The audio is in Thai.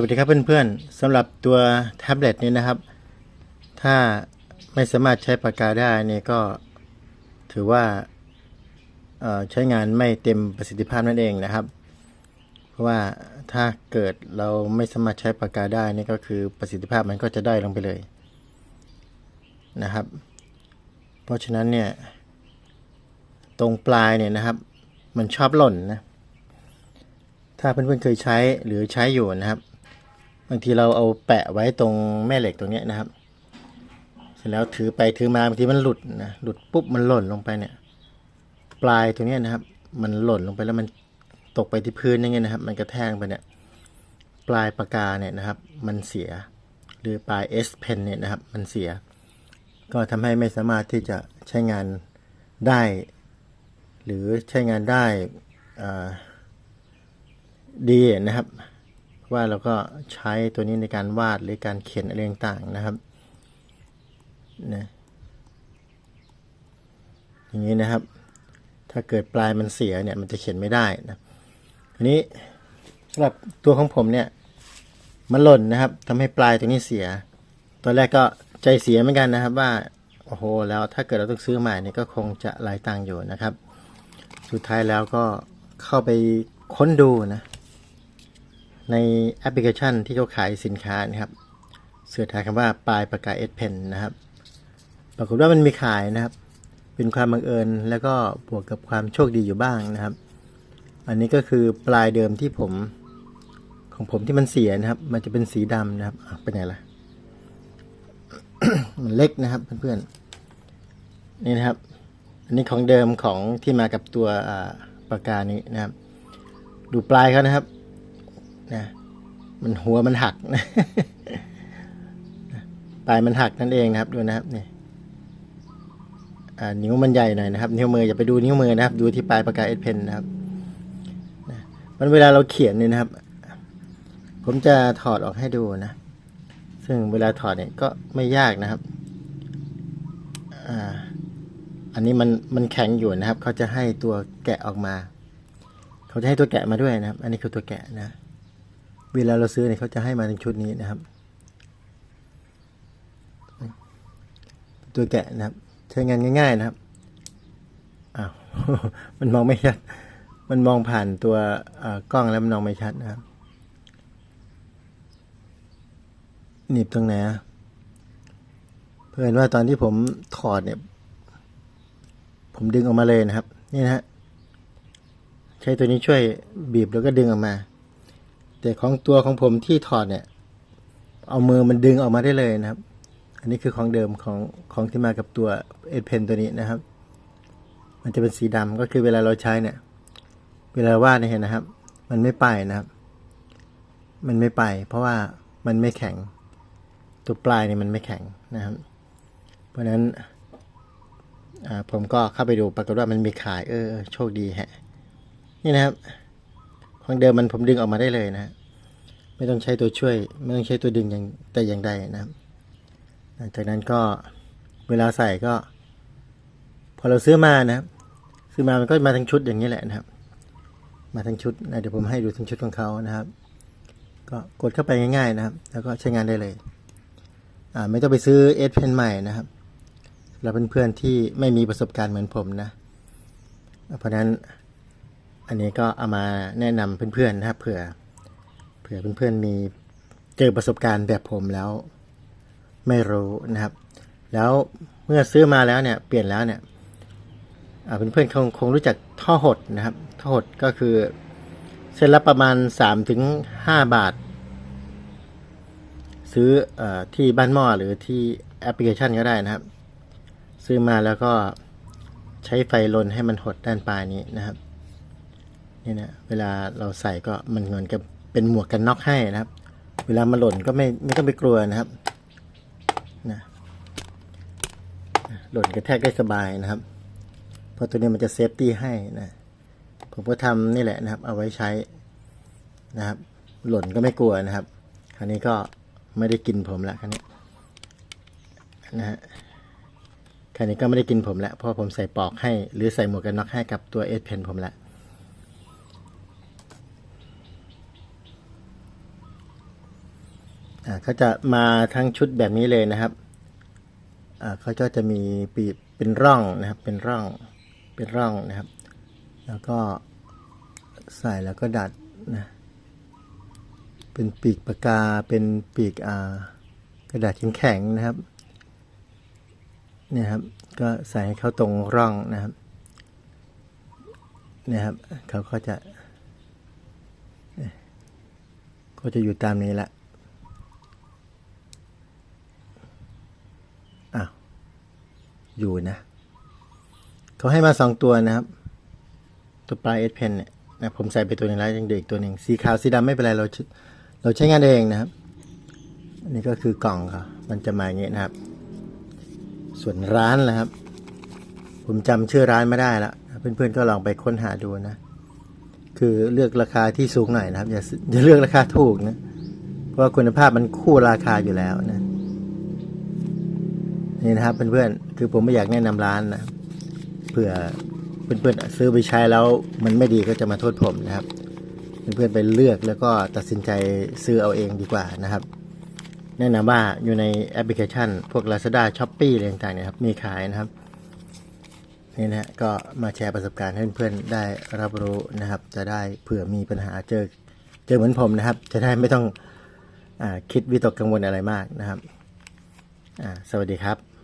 วัสดีครับเพื่อนๆสำหรับตัวแท็บเล็ตนี้นะครับ ถ้าไม่สามารถใช้ปากกาได้นี่ก็ถือว่าใช้งานไม่เต็มประสิทธิภาพนั่นเองนะครับ เพราะว่าถ้าเกิดเราไม่สามารถใช้ปากกาได้นี่ก็คือประสิทธิภาพมันก็จะได้ลงไปเลยนะครับ เพราะฉะนั้นเนี่ยตรงปลายเนี่ยนะครับ มันชอบหล่นนะถ้าเพื่อนๆเคยใช้หรือใช้อยู่นะครับ บางทีเราเอาแปะไว้ตรงแม่เหล็กตรงนี้นะครับ เสร็จแล้วถือไปถือมาบางทีมันหลุดนะหลุดปุ๊บมันหล่นลงไปเนี่ย ปลายตรงนี้นะครับ มันหล่นลงไปแล้วมันตกไปที่พื้นอย่างเงี้ยนะครับ มันกระแทกไปเนี่ย ปลายปากกาเนี่ยนะครับ มันเสีย หรือปลาย S Pen เนี่ยนะครับ มันเสีย ก็ทำให้ไม่สามารถที่จะใช้งานได้ หรือใช้งานได้ดีนะครับ ว่าเราก็ใช้ตัวนี้ในการวาดหรือการเขียนอะไรต่างๆนะครับนะอย่างนี้นะครับ ถ้าเกิดปลายมันเสียเนี่ยมันจะเขียนไม่ได้นะทีนี้สำหรับตัวของผมเนี่ยมันหล่นนะครับทำให้ปลายตรงนี้เสีย ตอนแรกก็ใจเสียเหมือนกันนะครับว่าโอ้โหแล้วถ้าเกิดเราต้องซื้อใหม่เนี่ยก็คงจะหลายตังค์อยู่นะครับ สุดท้ายแล้วก็เข้าไปค้นดูนะ ในแอปพลิเคชันที่เขาขายสินค้านะครับ เสิร์ชหาคำว่าปลายปากกาเอสเพนนะครับ ปรากฏว่ามันมีขายนะครับ เป็นความบังเอิญแล้วก็บวกกับความโชคดีอยู่บ้างนะครับ อันนี้ก็คือปลายเดิมที่ผมของผมที่มันเสียนะครับ มันจะเป็นสีดำนะครับไปไหนล่ะ มันเล็กนะครับเพื่อนๆนี่นะครับ อันนี้ของเดิมของที่มากับตัวปากกานี้นะครับ ดูปลายเขานะครับ นะมันหัวมันหักนะปลายมันหักนั่นเองนะครับดูนะครับนี่อ่านิ้วมันใหญ่หน่อยนะครับ นิ้วมืออย่าไปดูนิ้วมือนะครับ ดูที่ปลายปากกาเอสเพนนะครับนะมันเวลาเราเขียนเนี่ยนะครับ ผมจะถอดออกให้ดูนะ ซึ่งเวลาถอดเนี่ยก็ไม่ยากนะครับอ่าอันนี้มันมันแข็งอยู่นะครับ เขาจะให้ตัวแกะออกมา เขาจะให้ตัวแกะมาด้วยนะครับ อันนี้คือตัวแกะนะ เวลาเราซื้อเนี่ยเขาจะให้มาในชุดนี้นะครับ ตัวแกะนะครับ ใช้งานง่าย ๆ นะครับอ้าวมันมองไม่ชัด มันมองผ่านตัวกล้องแล้วมันมองไม่ชัดนะครับหนีบตรงไหนเพื่อนว่าตอนที่ผมถอดเนี่ย ผมดึงออกมาเลยนะครับ นี่นะฮะใช้ตัวนี้ช่วยบีบแล้วก็ดึงออกมา แต่ของตัวของผมที่ถอดเนี่ย เอามือมันดึงออกมาได้เลยนะครับ อันนี้คือของเดิมของของที่มากับตัวเอ็ดเพนตัวนี้นะครับ มันจะเป็นสีดำก็คือเวลาเราใช้เนี่ย เวลาวาดเนี่ยเห็นนะครับ มันไม่ไปนะครับ มันไม่ไป เพราะว่ามันไม่แข็ง ตัวปลายเนี่ยมันไม่แข็งนะครับ เพราะฉะนั้นผมก็เข้าไปดูปรากฏว่ามันมีขายเออโชคดีแฮะ นี่นะครับ ของเดิมมันผมดึงออกมาได้เลยนะไม่ต้องใช้ตัวช่วย ไม่ต้องใช้ตัวดึงอย่างแต่อย่างใดนะครับหลังจากนั้นก็เวลาใส่ก็ พอเราซื้อมานะครับซื้อมามันก็มาทั้งชุดอย่างนี้แหละนะครับ มาทั้งชุดนะเดี๋ยวผมให้ดูทั้งชุดของเขานะครับ ก็กดเข้าไปง่ายๆนะครับ แล้วก็ใช้งานได้เลยอ่าไม่ต้องไปซื้อเอสเพนใหม่นะครับสำหรับเพื่อนๆที่ไม่มีประสบการณ์เหมือนผมนะเพราะฉะนั้น อันนี้ก็เอามาแนะนำเพื่อนๆนะครับเผื่อเผื่อเพื่อนๆมีเจอประสบการณ์แบบผมแล้วไม่รู้นะครับ แล้วเมื่อซื้อมาแล้วเนี่ยเปลี่ยนแล้วเนี่ยเพื่อนๆคงคงรู้จักท่อหดนะครับ ท่อหดก็คือเส้นละประมาณ3ถึง5บาท ซื้อเออที่บ้านหม้อหรือที่แอปพลิเคชันก็ได้นะครับ ซื้อมาแล้วก็ใช้ไฟลนให้มันหดด้านปลายนี้นะครับ นี่นะเวลาเราใส่ก็มันเหมือนกับเป็นหมวกกันน็อกให้นะครับ เวลามันหล่นก็ไม่ไม่ต้องไปกลัวนะครับนะหล่นกระแทกได้สบายนะครับ เพราะตัวนี้มันจะเซฟตี้ให้นะผมก็ทำนี่แหละนะครับ เอาไว้ใช้นะครับ หล่นก็ไม่กลัวนะครับ คราวนี้ก็ไม่ได้กินผมละคราวนี้นะฮะคราวนี้ก็ไม่ได้กินผมละเพราะผมใส่ปอกให้ หรือใส่หมวกกันน็อกให้กับตัวเอสเพนผมละ น อ่า เขาจะมาทั้งชุดแบบนี้เลยนะครับเขาก็จะมีปีกเป็นร่องนะครับ เป็นร่อง เป็นร่องนะครับ แล้วก็ใส่แล้วก็ดัดนะ เป็นปีกปากกา เป็นปีกอ่ากระดาษแข็งๆนะครับ เนี่ยครับ ก็ใส่ให้เขาตรงร่องนะครับ เนี่ยครับ เขาก็จะ ก็จะอยู่ตามนี้แหละ อ้าว อยู่นะเขาให้มาสองตัวนะครับ ตัวปลายเอสเพนเนี่ยนะผมใส่ไปตัวหนึงแล้วยังเด็กตัวหนึ่งสีขาวสีดำไม่เป็นไรเราเราใช้งานเองนะครับ อันนี้ก็คือกล่องเขามันจะมาอย่างนี้นะครับ ส่วนร้านนะครับ ผมจำชื่อร้านไม่ได้ละเพื่อนๆก็ลองไปค้นหาดูนะ คือเลือกราคาที่สูงหน่อยนะครับอย่าออย่าเลือกราคาถูกนะเพราะว่าคุณภาพมันคู่ราคาอยู่แล้วนะ นี่นะครับเพื่อนๆคือผมไม่อยากแนะนำร้านนะเผื่อเพื่อนๆซื้อไปใช้แล้วมันไม่ดีก็จะมาโทษผมนะครับ เพื่อนๆไปเลือกแล้วก็ตัดสินใจซื้อเอาเองดีกว่านะครับ แนะนำว่าอยู่ในแอปพลิเคชัน พวก Lazada s h o p e e อะไรต่างๆเนยครับมีขายนะครับนี่นะก็มาแชร์ประสบการณ์ให้เพื่อนๆได้รับรู้นะครับ จะได้เผื่อมีปัญหาเจอเจอเหมือนผมนะครับ จะได้ไม่ต้องอคิดวิตกกังวลอะไรมากนะครับ สวัสดีครับ